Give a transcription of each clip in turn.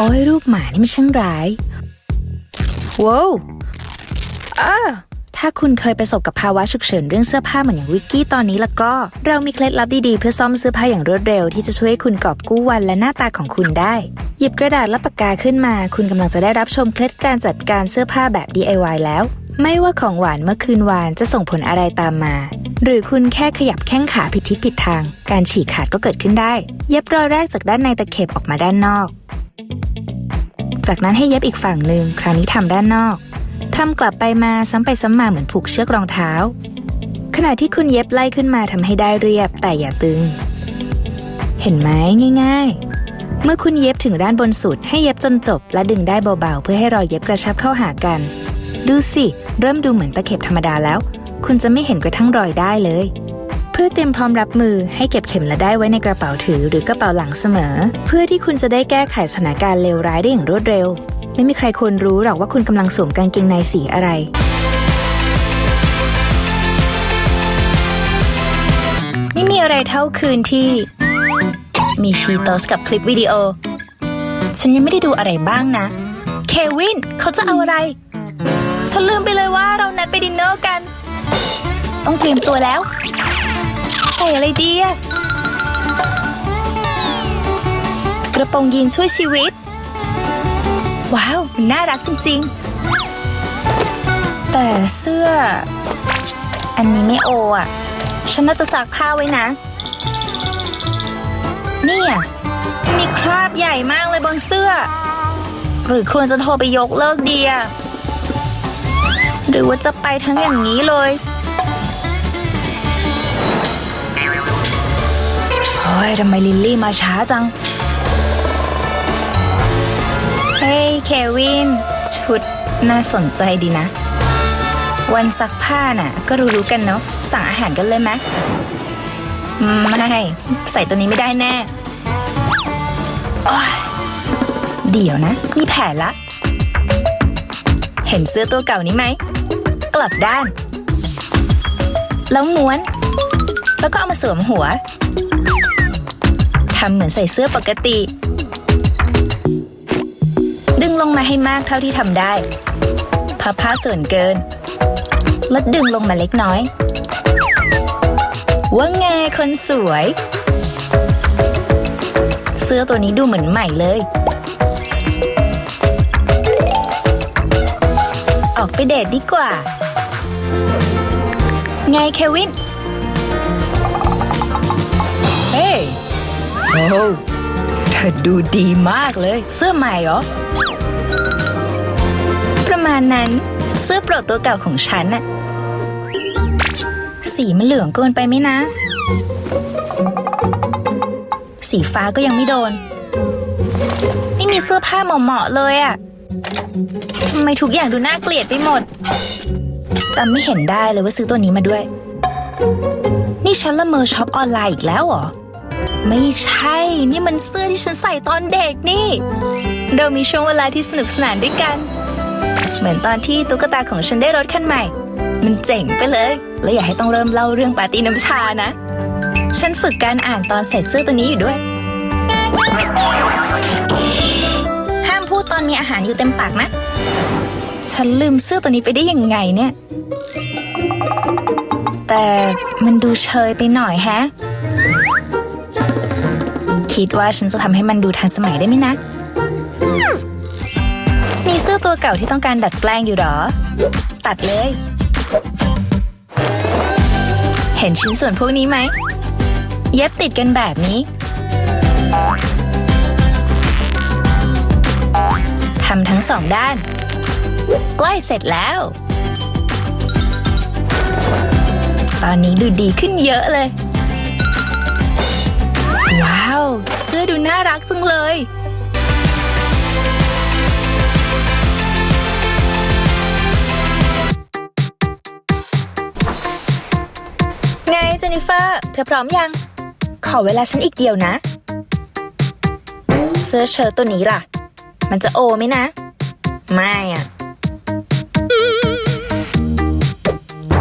โอ้ยรูปหมานี่มันช่างร้ายว้าวอ้าถ้าคุณเคยประสบกับภาวะฉุกเฉินเรื่องเสื้อผ้าเหมือนอย่างวิกกี้ตอนนี้แล้วก็ เรามีเคล็ดลับดีๆ เพื่อซ่อมเสื้อผ้าอย่างรวดเร็วที่จะช่วยคุณกอบกู้วันและหน้าตาของคุณได้ หยิบกระดาษและปากกาขึ้นมา คุณกำลังจะได้รับชมเคล็ดการจัดการเสื้อผ้าแบบ DIY แล้ว ไม่ว่าของหวานเมื่อคืนวานจะส่งผลอะไรตามมา หรือคุณแค่ขยับแข้งขาผิดทิศผิดทาง การฉีกขาดก็เกิดขึ้นได้ เย็บรอยแรกจากด้านในตะเข็บออกมาด้านนอก จากนั้นให้เย็บอีกฝั่งหนึ่งคราวนี้ทำด้านนอกทำกลับไปมาซ้ำไปซ้ำมาเหมือนผูกเชือกรองเท้า ขณะที่คุณเย็บไล่ขึ้นมาทำให้ได้เรียบแต่อย่าตึง เห็นไหมง่าย ๆ เมื่อคุณเย็บถึงด้านบนสุด ให้เย็บจนจบ และดึงได้เบาๆ เพื่อให้รอยเย็บกระชับเข้าหากัน ดูสิ เริ่มดูเหมือนตะเข็บธรรมดาแล้ว คุณจะไม่เห็นกระทั่งรอยได้เลย พื่อเตรียมพร้อมรับมือให้เก็บเข็มและได้ไว้ในกระเป๋าถือหรือกระเป๋าหลังเสมอ เพื่อที่คุณจะได้แก้ไขสถานการณ์เลวร้ายได้อย่างรวดเร็ว ไม่มีใครควรรู้หรอกว่าคุณกำลังสวมกางเกงในสีอะไรไม่มีอะไรเท่าคืนที่ มีชีโตสกับคลิปวิดีโอ ฉันยังไม่ได้ดูอะไรบ้างนะ เควินเขาจะเอาอะไร ฉันลืมไปเลยว่าเรานัดไปดินเนอร์กัน ต้องเตรียมตัวแล้ว ใส่อะไรดีอะกระโปรงยีนช่วยชีวิต ว้าว มันน่ารักจริงๆ แต่เสื้อ อันนี้ไม่โออะฉันน่าจะซักผ้าไว้นะ เนี่อะมีคราบใหญ่มากเลยบนเสื้อ หรือควรจะโทรไปยกเลิกดีอะหรือว่าจะไปทั้งอย่างนี้เลย ยทำไมลิลลี่มาช้าจัง เฮ้ยเควิน ชุดน่าสนใจดีนะ วันซักผ้าน่ะ ก็รู้ๆกันเนาะสั่งอาหารกันเลยไหมไม่ ใส่ตัวนี้ไม่ได้แน่โอ๊ยเดี๋ยวนะ มีแผนละ เห็นเสื้อตัวเก่านี้ไหม กลับด้าน แล้วม้วน แล้วก็เอามาสวมหัว ทำเหมือนใส่เสื้อปกติ ดึงลงมาให้มากเท่าที่ทำได้พับผ้าส่วนเกิน แล้วดึงลงมาเล็กน้อย ว่าไงคนสวย เสื้อตัวนี้ดูเหมือนใหม่เลย ออกไปเดทดีกว่า ไงเควิน โอ้เธอดูดีมากเลย เสื้อใหม่เหรอ ประมาณนั้นเสื้อโปรดตัวเก่าของฉันน่ะ สีมันเหลืองเกินไปไหมนะ สีฟ้าก็ยังไม่โดน ไม่มีเสื้อผ้าเหมาะๆเลยอะทำไมทุกอย่างดูน่าเกลียดไปหมดจำไม่เห็นได้เลยว่าซื้อตัวนี้มาด้วย นี่ฉันละเมอช็อปออนไลน์อีกแล้วเหรอ ไม่ใช่ นี่มันเสื้อที่ฉันใส่ตอนเด็กนี่ เรามีช่วงเวลาที่สนุกสนานด้วยกัน เหมือนตอนที่ตุ๊กตาของฉันได้รถคันใหม่ มันเจ๋งไปเลย และอย่าให้ต้องเริ่มเล่าเรื่องปาร์ตี้น้ำชานะ ฉันฝึกการอ่านตอนใส่เสื้อตัวนี้อยู่ด้วย ห้ามพูดตอนมีอาหารอยู่เต็มปากนะ ฉันลืมเสื้อตัวนี้ไปได้ยังไงเนี่ย แต่มันดูเชยไปหน่อยแฮะ คิดว่าฉันจะทำให้มันดูทันสมัยได้ไหมนะ มีเสื้อตัวเก่าที่ต้องการดัดแปลงอยู่หรอ ตัดเลย เห็นชิ้นส่วนพวกนี้ไหม เย็บติดกันแบบนี้ทำทั้งสองด้าน ใกล้เสร็จแล้ว ตอนนี้ดูดีขึ้นเยอะเลย ว้าว เสื้อดูน่ารักจังเลย ไงเจนนิเฟอร์ เธอพร้อมยัง ขอเวลาฉันอีกเดียวนะ เสื้อเชิ้ตตัวนี้ล่ะ มันจะโอไหมนะ ไม่อะ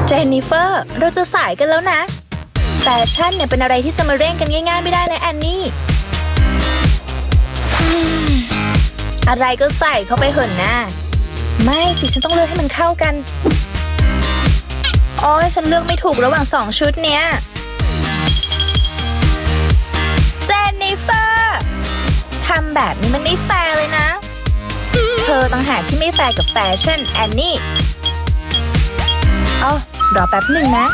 เจนนิเฟอร์ เราจะสายกันแล้วนะ แต่ชั่นเนี่ยเป็นอะไรที่จะมาเร่งกันง่าย ๆ ไม่ได้นะแอนนี่อะไรก็ใส่เข้าไปเหอะหน้า ไม่สิฉันต้องเลือกให้มันเข้ากันอ้ยฉันเลือกไม่ถูกระหว่างสองชุดเนี้ยเจนนิเฟอร์ทำแบบนี้มันไม่แฟร์เลยนะ เธอต่างหากที่ไม่แฟร์กับแฟชั่นแอนนี่ เอ๋อรอแป๊บหนึ่งนะ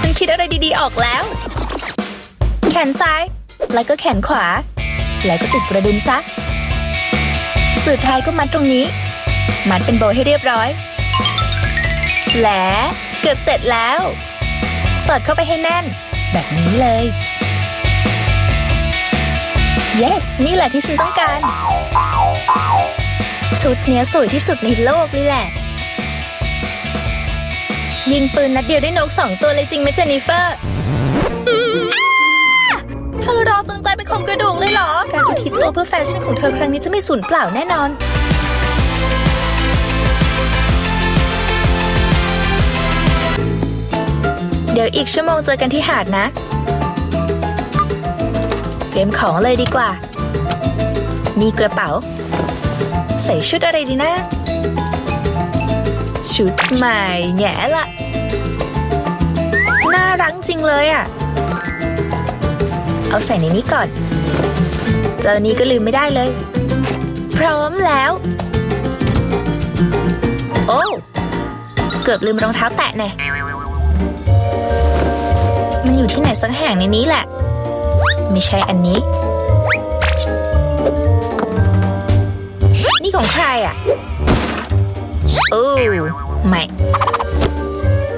ฉันคิดอะไรดีๆออกแล้ว แขนซ้าย แล้วก็แขนขวา แล้วก็ติดกระดุมซะ สุดท้ายก็มัดตรงนี้ มัดเป็นโบให้เรียบร้อย และเกือบเสร็จแล้ว สอดเข้าไปให้แน่น แบบนี้เลย yes นี่แหละที่ฉันต้องการ ชุดเนี้ยสวยที่สุดในโลกเลยแหละ ยิงปืนนัดเดียวได้นกสองตัวเลยจริงไหมเจนนิเฟอร์เธอรอจนกลายเป็นโครงกระดูกเลยเหรอ การอุทิศตัวเพื่อแฟชั่นของเธอครั้งนี้จะไม่สูญเปล่าแน่นอน เดี๋ยวอีกชั่วโมงเจอกันที่หาดนะ เตรียมของเลยดีกว่า มีกระเป๋า ใส่ชุดอะไรดีนะ ชุดใหม่แง่ละ น่ารักจริงเลยอะ เอาใส่ในนี้ก่อน เจอนี้ก็ลืมไม่ได้เลย พร้อมแล้ว โอ้เกือบลืมรองเท้าแตะแน่มันอยู่ที่ไหนสักแห่งในนี้แหละ ไม่ใช่อันนี้ นี่ของใครอะ โอ้ ไม่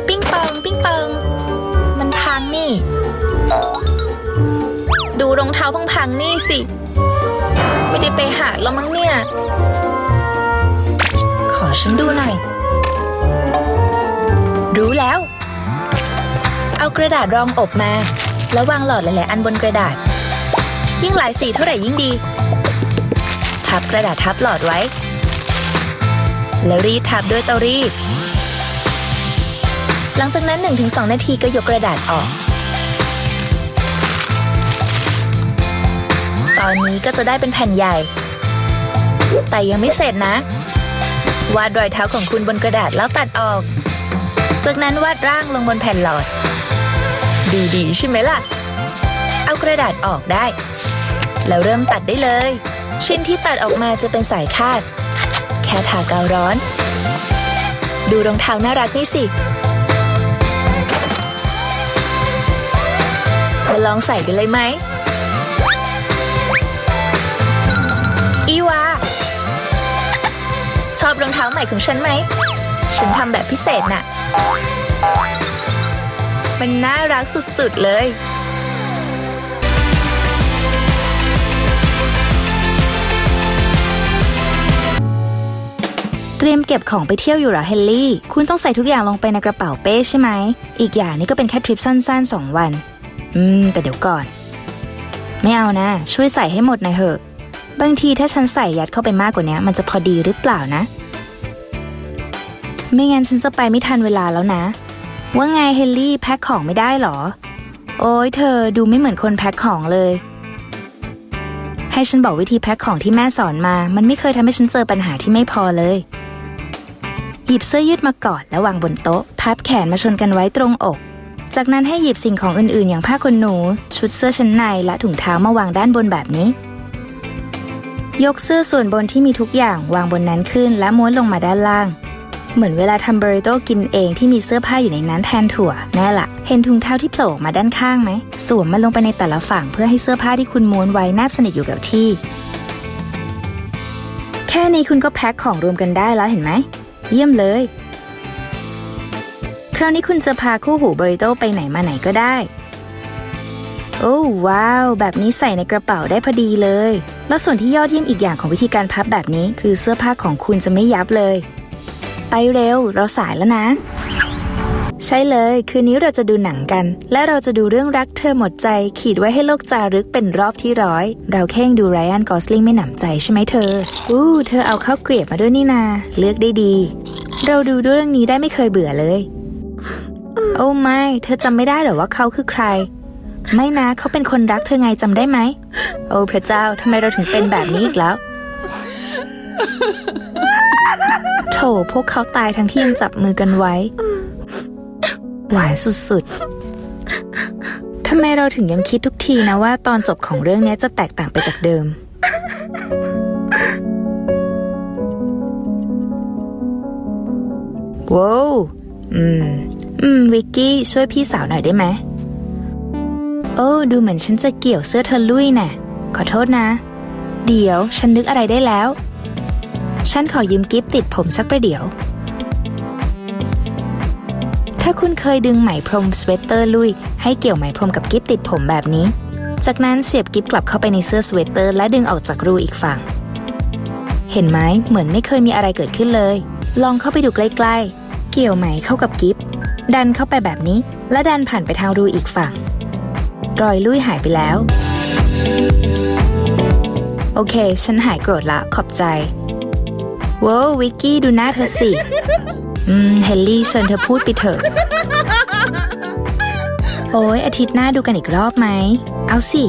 ปิ้งปองปิ้งปองมันพังนี่ ดูรองเท้าพังๆนี่สิ ไม่ได้ไปหาแล้วมั้งเนี่ย ขอฉันดูหน่อย รู้แล้ว เอากระดาษรองอบมา แล้ววางหลอดหลาย ๆ อันบนกระดาษ ยิ่งหลายสีเท่าไหร่ยิ่งดีทับกระดาษทับหลอดไว้ แล้วรีดทับด้วยเตารีด หลังจากนั้น 1-2 นาทีก็ยกกระดาษออก ตอนนี้ก็จะได้เป็นแผ่นใหญ่ แต่ยังไม่เสร็จนะ วาดรอยเท้าของคุณบนกระดาษแล้วตัดออก จากนั้นวาดร่างลงบนแผ่นหลอดดูดีใช่ไหมล่ะ เอากระดาษออกได้ แล้วเริ่มตัดได้เลย ชิ้นที่ตัดออกมาจะเป็นสายคาด ค่ทากาวร้อน ดูรองเท้าน่ารักนี่สิ มาลองใส่กันเลยไหม อีวา ชอบรองเท้าใหม่ของฉันไหม ฉันทำแบบพิเศษน่ะ มันน่ารักสุดๆเลย เตรียมเก็บของไปเที่ยวอยู่หรอเฮนลี่ คุณต้องใส่ทุกอย่างลงไปในกระเป๋าเป้ใช่ไหม อีกอย่างนี่ก็เป็นแค่ทริปสั้นๆสองวัน อืม แต่เดี๋ยวก่อน ไม่เอานะ ช่วยใส่ให้หมดหน่อยเถอะ บางทีถ้าฉันใส่ยัดเข้าไปมากกว่านี้มันจะพอดีหรือเปล่านะ ไม่งั้นฉันจะไปไม่ทันเวลาแล้วนะ ว่าไงเฮนรี่แพ็คของไม่ได้หรอ โอ้ยเธอดูไม่เหมือนคนแพ็คของเลย ให้ฉันบอกวิธีแพ็คของที่แม่สอนมา มันไม่เคยทำให้ฉันเจอปัญหาที่ไม่พอเลย หยิบเสื้อยืดมาก่อนแล้ววางบนโต๊ะ พับแขนมาชนกันไว้ตรงอก จากนั้นให้หยิบสิ่งของอื่นๆ อย่างผ้าขนหนู ชุดเสื้อชั้นในและถุงเท้ามาวางด้านบนแบบนี้ ยกเสื้อส่วนบนที่มีทุกอย่างวางบนนั้นขึ้นและม้วนลงมาด้านล่าง เหมือนเวลาทำเบอริโตกินเองที่มีเสื้อผ้าอยู่ในนั้นแทนถั่วแน่ละเห็นถุงเท้าที่โผล่ออกมาด้านข้างไหมสวมมันลงไปในแต่ละฝั่งเพื่อให้เสื้อผ้าที่คุณม้วนไว้แนบสนิทอยู่กับที่ แค่นี้คุณก็แพ็คของรวมกันได้แล้วเห็นไหม เยี่ยมเลย คราวนี้คุณจะพาคู่หูเบริโตไปไหนมาไหนก็ได้ โอ้ว้าว แบบนี้ใส่ในกระเป๋าได้พอดีเลย แล้วส่วนที่ยอดเยี่ยมอีกอย่างของวิธีการพับแบบนี้ คือเสื้อผ้าของคุณจะไม่ยับเลย ไปเร็ว เราสายแล้วนะ ใช่เลย คืนนี้เราจะดูหนังกัน และเราจะดูเรื่องรักเธอหมดใจ ขีดไว้ให้โลกจารึกเป็นรอบที่ร้อย เราแค่งดูไรอันกอสลิงไม่หนำใจใช่ไหมเธอ อู้เธอเอาข้าวเกรียบมาด้วยนี่นา เลือกได้ดี เราดูเรื่องนี้ได้ไม่เคยเบื่อเลย โอ้ไม่ เธอจำไม่ได้เหรอว่าเขาคือใคร ไม่นะเขาเป็นคนรักเธอไงจำได้ไหม โอ้พระเจ้าทำไมเราถึงเป็นแบบนี้อีกแล้วโถพวกเขาตายทั้งที่ยังจับมือกันไว้ หวานสุดๆ ทำไมเราถึงยังคิดทุกทีนะว่าตอนจบของเรื่องนี้จะแตกต่างไปจากเดิม ว้าวอืม อืม วิกกี้ช่วยพี่สาวหน่อยได้ไหม โอ้ดูเหมือนฉันจะเกี่ยวเสื้อเธอลุยน่ะ ขอโทษนะ เดี๋ยวฉันนึกอะไรได้แล้ว ฉันขอยืมกิฟติดผมสักประเดี๋ยว ถ้าคุณเคยดึงไหมพรมสเวตเตอร์ลุย ให้เกี่ยวไหมพรมกับกิฟติดผมแบบนี้ จากนั้นเสียบกิฟกลับเข้าไปในเสื้อสเวตเตอร์ และดึงออกจากรูอีกฝั่ง เห็นไหมเหมือนไม่เคยมีอะไรเกิดขึ้นเลย ลองเข้าไปดูใกล้ๆ เกี่ยวไหมเข้ากับกิฟดันเข้าไปแบบนี้ และดันผ่านไปทางรูอีกฝั่ง รอยลุยหายไปแล้ว โอเค ฉันหายโกรธละขอบใจว้าววิกกี้ดูหน้าเธอสิ อืม เฮนรี่เชิญเธอพูดไปเถอะ โอ้ยอาทิตย์หน้าดูกันอีกรอบไหม เอาสิ